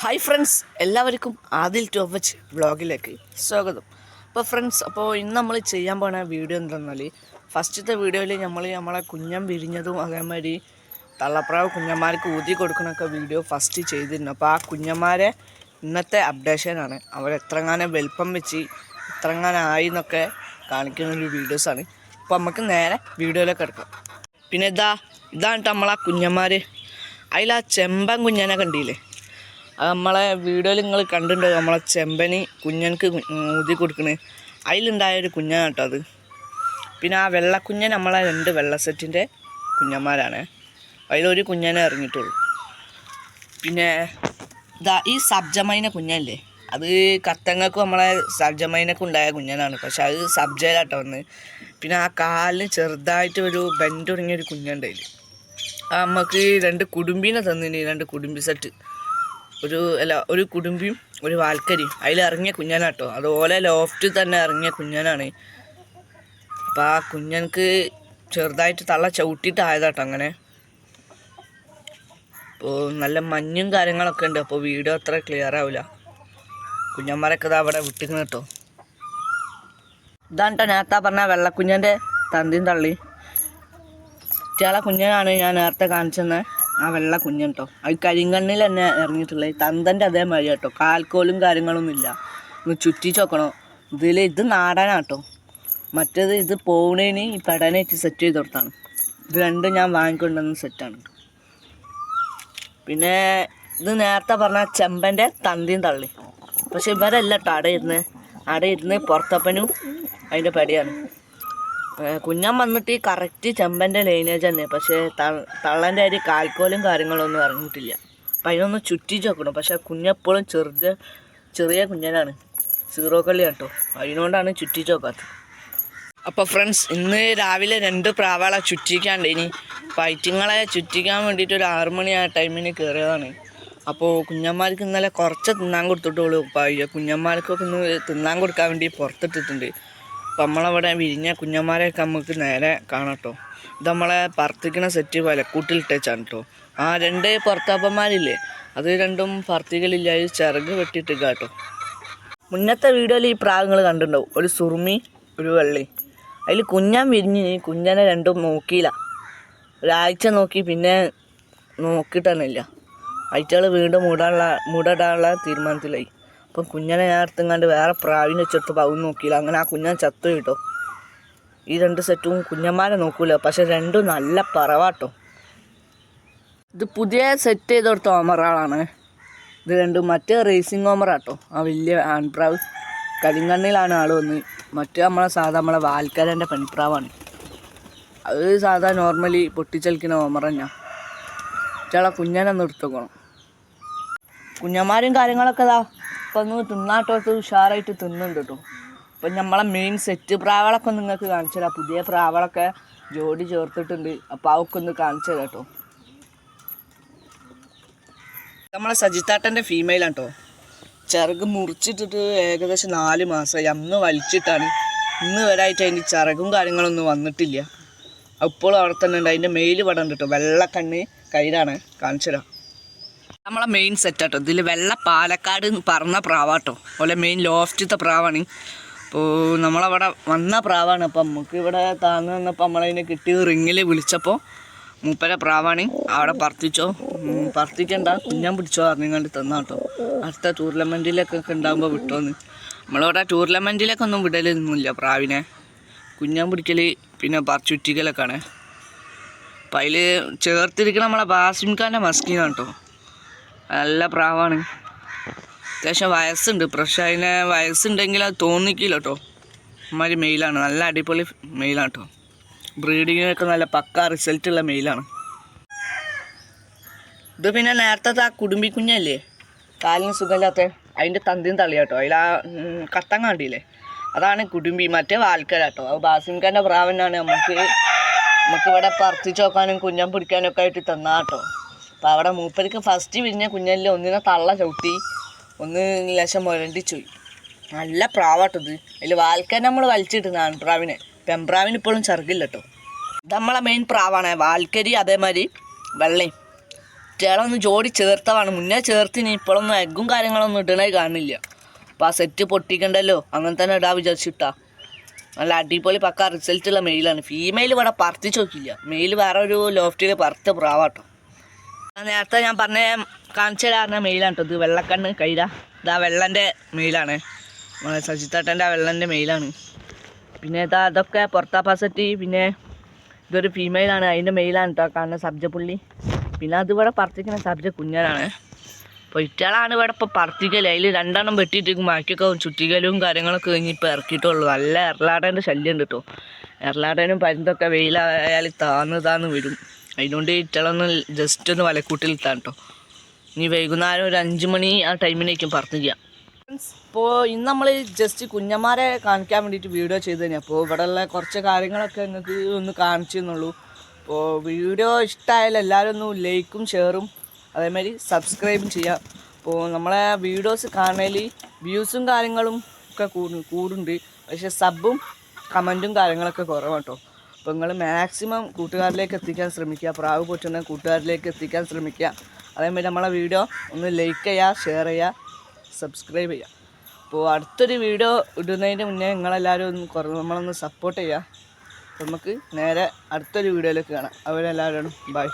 Hi friends എല്ലാവർക്കും ആദിൽ ടോപ്പച്ച് വ്ളോഗിലേക്ക് സ്വാഗതം. അപ്പോൾ ഫ്രണ്ട്സ് അപ്പോൾ ഇന്ന് നമ്മൾ ചെയ്യാൻ പോണ വീഡിയോ എന്താണെന്നാൽ ഫസ്റ്റത്തെ വീഡിയോയിൽ നമ്മൾ നമ്മളെ കുഞ്ഞം വിരിഞ്ഞതും അതേമാതിരി തള്ളപ്രാവ് കുഞ്ഞന്മാർക്ക് ഊതി കൊടുക്കണൊക്കെ വീഡിയോ ഫസ്റ്റ് ചെയ്തിരുന്നു. അപ്പോൾ ആ കുഞ്ഞന്മാരെ ഇന്നത്തെ അപ്ഡേഷനാണ് അവർ എത്രങ്ങാനും വലിപ്പം വെച്ച് എത്രങ്ങാനായി എന്നൊക്കെ കാണിക്കുന്ന ഒരു വീഡിയോസാണ് അപ്പോൾ നമുക്ക് നേരെ വീഡിയോയിലേക്ക് എടുക്കാം പിന്നെ ഇതാ ഇതാണ് ട്ടോ നമ്മളെ കുഞ്ഞന്മാർ അതിൽ ആ ചെമ്പൻ കുഞ്ഞനെ കണ്ടില്ലേ? അത് നമ്മളെ വീഡിയോയിൽ നിങ്ങൾ കണ്ടിട്ടുണ്ടോ നമ്മളെ ചെമ്പനി കുഞ്ഞനക്ക് ഊതി കൊടുക്കണ്. അതിലുണ്ടായ ഒരു കുഞ്ഞാണ് കേട്ടോ അത്. പിന്നെ ആ വെള്ളക്കുഞ്ഞൻ നമ്മളെ രണ്ട് വെള്ള സെറ്റിന്റെ കുഞ്ഞന്മാരാണ്. അതിലൊരു കുഞ്ഞനെ ഇറങ്ങിയിട്ടുള്ളൂ. പിന്നെ ഇതാ ഈ സബ്ജമൈന കുഞ്ഞല്ലേ? അത് കത്തങ്ങൾക്കും നമ്മളെ സബ്ജമൈനക്കും ഉണ്ടായ കുഞ്ഞനാണ് പക്ഷെ അത് സബ്ജയിലാട്ടോ വന്ന്. പിന്നെ ആ കാലിന് ചെറുതായിട്ട് ഒരു ബെൻഡ് തുടങ്ങിയ ഒരു കുഞ്ഞുണ്ട് അതിൽ ആ നമുക്ക് രണ്ട് കുടുംബീനെ തന്നിന് രണ്ട് കുടുംബി സെറ്റ്. ഒരു അല്ല ഒരു കുടുംബിയും ഒരു വാൽക്കരിയും. അതിൽ ഇറങ്ങിയ കുഞ്ഞനാട്ടോ. അതുപോലെ ലോഫ്റ്റിൽ തന്നെ ഇറങ്ങിയ കുഞ്ഞനാണ്. അപ്പം ആ കുഞ്ഞനക്ക് ചെറുതായിട്ട് തള്ള ചവിട്ടിയിട്ടായതാട്ടോ അങ്ങനെ. അപ്പോൾ നല്ല മഞ്ഞും കാര്യങ്ങളൊക്കെ ഉണ്ട്. അപ്പോൾ വീഡിയോ അത്ര ക്ലിയർ ആവില്ല കുഞ്ഞന്മാരൊക്കെ ഇതാ അവിടെ വിട്ടിരുന്നു കേട്ടോ. ഇതാണ് കേട്ടോ നേരത്തെ പറഞ്ഞ വെള്ളക്കുഞ്ഞന്റെ തന്തിയും തള്ളി. കുട്ടികളെ കുഞ്ഞനാണ് ഞാൻ നേരത്തെ കാണിച്ചെന്ന്. ആ വെള്ള കുഞ്ഞൻ കേട്ടോ അത് കരിങ്കണ്ണിൽ തന്നെ ഇറങ്ങിയിട്ടുള്ളത് തന്തന്റെ അതേമാതിരി കേട്ടോ കാൽക്കോലും കാര്യങ്ങളൊന്നും ഇല്ല. ഒന്ന് ചുറ്റിച്ച് ഇതിൽ ഇത് നാടനാട്ടോ. മറ്റേത് ഇത് പോണേന് ഈ പെടനായിട്ട് സെറ്റ് ചെയ്ത് കൊടുത്താണ്. ഇത് രണ്ടും ഞാൻ വാങ്ങിക്കൊണ്ടുവന്ന സെറ്റാണ് പിന്നെ ഇത് നേരത്തെ പറഞ്ഞ ചെമ്പന്റെ തന്തിയും തള്ളി. പക്ഷെ ഇവരല്ല കേട്ടോ അവിടെ ഇരുന്ന് പുറത്തപ്പനും അതിന്റെ പടിയാണ്. കുഞ്ഞൻ വന്നിട്ട് ഈ കറക്റ്റ് ചെമ്പന്റെ ലൈനേജ് തന്നെ. പക്ഷേ തള്ളന്റെ ഒരു കാൽക്കോലും കാര്യങ്ങളൊന്നും ഇറങ്ങിയിട്ടില്ല അപ്പം അതിനൊന്ന് ചുറ്റിച്ച് വെക്കണം പക്ഷേ കുഞ്ഞെപ്പോഴും ചെറുത് ചെറിയ കുഞ്ഞനാണ്. സീറോ കള്ളി കേട്ടോ. അതിനോണ്ടാണ് ചുറ്റിച്ച് വെക്കാത്തത് അപ്പോൾ ഫ്രണ്ട്സ് ഇന്ന് രാവിലെ രണ്ട് പ്രാവാളെ ചുറ്റിക്കാണ്ട് ഇനി ഫൈറ്റിങ്ങളെ ചുറ്റിക്കാൻ വേണ്ടിയിട്ട് ഒരു ആറ് മണി ആ ടൈമിന് കയറിയതാണ് അപ്പോൾ കുഞ്ഞന്മാർക്ക് ഇന്നലെ കുറച്ച് തിന്നാൻ കൊടുത്തിട്ടുള്ളൂ. കുഞ്ഞന്മാർക്കൊക്കെ ഇന്ന് തിന്നാൻ കൊടുക്കാൻ വേണ്ടി പുറത്തിട്ടിട്ടുണ്ട്. അപ്പം നമ്മളവിടെ വിരിഞ്ഞ കുഞ്ഞന്മാരെയൊക്കെ നമുക്ക് നേരെ കാണട്ടോ ഇത് നമ്മളെ പറത്തിക്കണ സെറ്റ് വിലക്കൂട്ടിലിട്ടേച്ചാണ് കേട്ടോ ആ രണ്ട് പുറത്താപ്പന്മാരില്ലേ? അത് രണ്ടും പറത്തികളില്ല ചിറക് വെട്ടിയിട്ടില്ല കേട്ടോ മുന്നത്തെ വീഡിയോയിൽ ഈ പ്രാഗങ്ങൾ കണ്ടിട്ടുണ്ടാവും. ഒരു സുറുമി ഒരു വെള്ളി. അതിൽ കുഞ്ഞാൻ വിരിഞ്ഞ് കുഞ്ഞനെ രണ്ടും നോക്കിയില്ല. ഒരാഴ്ച നോക്കി പിന്നെ നോക്കിയിട്ടന്നില്ല ആഴ്ചകൾ വീണ്ടും മൂടാനുള്ള മൂടാനുള്ള തീരുമാനത്തിലായി. അപ്പം കുഞ്ഞനെ ഞാൻ എടുത്തെങ്ങാണ്ട് വേറെ പ്രാവിനെ വെച്ചെടുത്തപ്പോൾ അവൻ നോക്കിയില്ല. അങ്ങനെ ആ കുഞ്ഞൻ ചത്തു കിട്ടോ. ഈ രണ്ട് സെറ്റും കുഞ്ഞന്മാരെ നോക്കൂല. പക്ഷെ രണ്ടും നല്ല പറവാട്ടോ. ഇത് പുതിയ സെറ്റ് ചെയ്ത് കൊടുത്ത ഓമറാളാണ് ഇത് രണ്ടും മറ്റേ റേസിംഗ് ഓമറാട്ടോ ആ വലിയ ആൺപ്രാവ്. കരിങ്കണ്ണിലാണ് ആൾ വന്ന്. മറ്റേ നമ്മളെ സാധാ നമ്മളെ വാൽക്കരന്റെ പെൺപ്രാവാണ്. അത് സാധാ നോർമലി പൊട്ടിച്ചലിക്കുന്ന ഓമർ തന്നെയാണ് കുഞ്ഞനെ നിർത്തുക്കണം കുഞ്ഞന്മാരും കാര്യങ്ങളൊക്കെ ഇതാ. ഇപ്പം നിങ്ങൾ തിന്നാട്ടോട്ട് ഉഷാറായിട്ട് തിന്നുന്നുണ്ട് കേട്ടോ അപ്പം നമ്മളെ മെയിൻ സെറ്റ് പ്രാവളൊക്കെ നിങ്ങൾക്ക് കാണിച്ചു തരാം. പുതിയ പ്രാവളൊക്കെ ജോഡി ചേർത്തിട്ടുണ്ട്. അപ്പോൾ അവക്കൊന്ന് കാണിച്ചു തരാം കേട്ടോ നമ്മളെ സജിത്താട്ടന്റെ ഫീമെയിലാണ് കേട്ടോ ചിറക് മുറിച്ചിട്ടിട്ട് ഏകദേശം നാല് മാസമായി അന്ന് വലിച്ചിട്ടാണ്. ഇന്ന് വരായിട്ട് അതിന്റെ ചിറകും കാര്യങ്ങളൊന്നും വന്നിട്ടില്ല. അപ്പോൾ അവിടെ തന്നെ ഉണ്ട്. അതിന്റെ മെയിൽ പടം കേട്ടോ വെള്ളക്കണ്ണ് കയ്യിലാണ്. കാണിച്ചു തരാം. നമ്മളെ മെയിൻ സെറ്റാട്ടോ ഇതിൽ വെള്ള പാലക്കാട് എന്ന് പറഞ്ഞ പ്രാവാട്ടോ. അതുപോലെ മെയിൻ ലോഫ്റ്റത്തെ പ്രാവാണ്. അപ്പോൾ നമ്മളവിടെ വന്ന പ്രാവാണ്. അപ്പം നമുക്ക് ഇവിടെ താങ്ങ് വന്നപ്പോൾ നമ്മളതിനെ കിട്ടി റിങ്ങിൽ വിളിച്ചപ്പോൾ മൂപ്പര പ്രാവാണ്. അവിടെ പറത്തിച്ചോ. പറത്തിക്കണ്ട. കുഞ്ഞാൻ പിടിച്ചോ തന്ന തന്നാട്ടോ. അടുത്ത ടൂർണമെന്റിലേക്കൊക്കെ ഉണ്ടാകുമ്പോൾ വിട്ടോന്ന്. നമ്മളിവിടെ ടൂർണമെന്റിലേക്കൊന്നും ഒന്നും വിടലൊന്നുമില്ല പ്രാവിനെ. കുഞ്ഞാൻ പിടിക്കൽ പിന്നെ പറിച്ചുറ്റിക്കലൊക്കെയാണ് അപ്പം അതിൽ ചേർത്തിരിക്കണ നമ്മളെ ബാസിംഖാന്റെ മസ്കിനാണ് കേട്ടോ നല്ല പ്രാവാണ്. അത്യാവശ്യം വയസ്സുണ്ട്. പക്ഷെ അതിന് വയസ്സുണ്ടെങ്കിൽ അത് തോന്നിക്കില്ല കേട്ടോ അമ്മാതിരി മെയിലാണ്. നല്ല അടിപൊളി മെയിലാണ് കേട്ടോ ബ്രീഡിങ്ങിനൊക്കെ നല്ല പക്ക റിസൾട്ടുള്ള മെയിലാണ്. ഇത് പിന്നെ നേരത്തെ ആ കുടുംബിക്കുഞ്ഞല്ലേ കാലിന് സുഖമില്ലാത്ത അതിന്റെ തന്തിയും തള്ളിയാട്ടോ അതിൽ ആ കത്തം കണ്ടില്ലേ? അതാണ് കുടുംബി. മറ്റേ വാൽക്കരാട്ടോ അത് ബാസിംഖാന്റെ പ്രാവനാണ്. നമുക്ക് നമുക്ക് ഇവിടെ പറത്തിച്ച് നോക്കാനും കുഞ്ഞം പിടിക്കാനൊക്കെ ആയിട്ട് തന്നാട്ടോ അപ്പോൾ അവിടെ മൂപ്പർക്ക് ഫസ്റ്റ് പിരിഞ്ഞ കുഞ്ഞല്ലേ ഒന്നിനെ തള്ള ചവിട്ടി. ഒന്ന് ലക്ഷം മുരണ്ടിച്ചോയി നല്ല പ്രാവട്ടത് അതിൽ വാൽക്കാൻ നമ്മൾ വലിച്ചിട്ടുണ്ട് ആൺപ്രാവിനെ പെൺപ്രാവിന് ഇപ്പോഴും ചെറുകില്ല കേട്ടോ നമ്മളെ മെയിൻ പ്രാവാണ്. വാൽക്കരി അതേമാതിരി വെള്ളയും ചേളൊന്ന് ജോഡി ചേർത്തതാണ്. മുന്നേ ചേർത്തിന് ഇപ്പോഴൊന്നും എഗ്ഗും കാര്യങ്ങളൊന്നും ഇടണേ കാണില്ല. അപ്പം ആ സെറ്റ് പൊട്ടിക്കണ്ടല്ലോ. അങ്ങനെ തന്നെ ഇടാ വിചാരിച്ചിട്ടാ. നല്ല അടിപൊളി പക്ക റിസൾട്ടുള്ള മെയിലാണ് ഫീമെയിൽ ഇവിടെ പറത്തിച്ച് നോക്കില്ല മെയിൽ വേറെ ഒരു ലോഫ്റ്റിൽ പറത്ത പ്രാവാട്ടോ. നേരത്തെ ഞാൻ പറഞ്ഞ കാണിച്ചു തരാറുന്ന മെയിലാണ് കേട്ടോ ഇത് വെള്ളക്കണ്ണ് കൈര ഇതാ വെള്ളന്റെ മെയിലാണ് നമ്മളെ സജിത്തേട്ടന്റെ ആ വെള്ളന്റെ മെയിലാണ് പിന്നെ ഇതാ അതൊക്കെ പുറത്താ പാസറ്റി പിന്നെ ഇതൊരു ഫീമെയിലാണ് അതിന്റെ മെയിലാണ് കേട്ടോ കാണുന്ന സബ്ജ പുള്ളി. പിന്നെ അതിവിടെ പറത്തിക്കുന്ന സബ്ജ കുഞ്ഞനാണ്. അപ്പോൾ ഇറ്റാളാണ് ഇവിടെ ഇപ്പോൾ പറത്തിക്കൽ. അതിൽ രണ്ടെണ്ണം വെട്ടിയിട്ട് ബാക്കിയൊക്കെ ചുറ്റിക്കലും കാര്യങ്ങളൊക്കെ കഴിഞ്ഞ് ഇപ്പോൾ ഇറക്കിയിട്ടുള്ളൂ. നല്ല എറലാടേന്റെ ശല്യം ഉണ്ട് കേട്ടോ എറലാടേനും പരുന്തൊക്കെ വെയിലായാൽ താന്ന് താന്ന് വരും. അതിനുകൊണ്ട് ഇട്ടളൊന്ന് ജസ്റ്റ് ഒന്ന് വലക്കൂട്ടിൽ ഇട്ടാൻ കേട്ടോ ഇനി വൈകുന്നേരം ഒരു അഞ്ച് മണി ആ ടൈമിനേക്കും ചെയ്യാം ഇപ്പോൾ ഇന്ന് നമ്മൾ ജസ്റ്റ് കുഞ്ഞന്മാരെ കാണിക്കാൻ വേണ്ടിയിട്ട് വീഡിയോ ചെയ്ത് തന്നെ അപ്പോൾ ഇവിടെയുള്ള കുറച്ച് കാര്യങ്ങളൊക്കെ നിങ്ങൾക്ക് ഒന്ന് കാണിച്ചു തന്നുള്ളൂ അപ്പോൾ വീഡിയോ ഇഷ്ടമായാലും എല്ലാവരും ഒന്ന് ലൈക്കും ഷെയറും അതേമാതിരി സബ്സ്ക്രൈബും ചെയ്യാം. അപ്പോൾ നമ്മളെ വീഡിയോസ് കാണാൻ വ്യൂസും കാര്യങ്ങളും ഒക്കെ കൂടു കൂടുണ്ട്. പക്ഷേ സബും കമന്റും കാര്യങ്ങളൊക്കെ കുറവാട്ടോ. അപ്പോൾ നിങ്ങൾ മാക്സിമം കൂട്ടുകാരിലേക്ക് എത്തിക്കാൻ ശ്രമിക്കുക. പ്രാവ് പൊറ്റുന്ന കൂട്ടുകാരിലേക്ക് എത്തിക്കാൻ ശ്രമിക്കുക. അതേമാതിരി നമ്മളെ വീഡിയോ ഒന്ന് ലൈക്ക് ചെയ്യുക ഷെയർ ചെയ്യുക സബ്സ്ക്രൈബ് ചെയ്യുക. അപ്പോൾ അടുത്തൊരു വീഡിയോ ഇടുന്നതിന് മുന്നേ നിങ്ങളെല്ലാവരും ഒന്ന് കുറേ നമ്മളൊന്ന് സപ്പോർട്ട് ചെയ്യുക. നമുക്ക് നേരെ അടുത്തൊരു വീഡിയോയിലേക്ക് കാണാം. അവരെല്ലാവരും ബൈ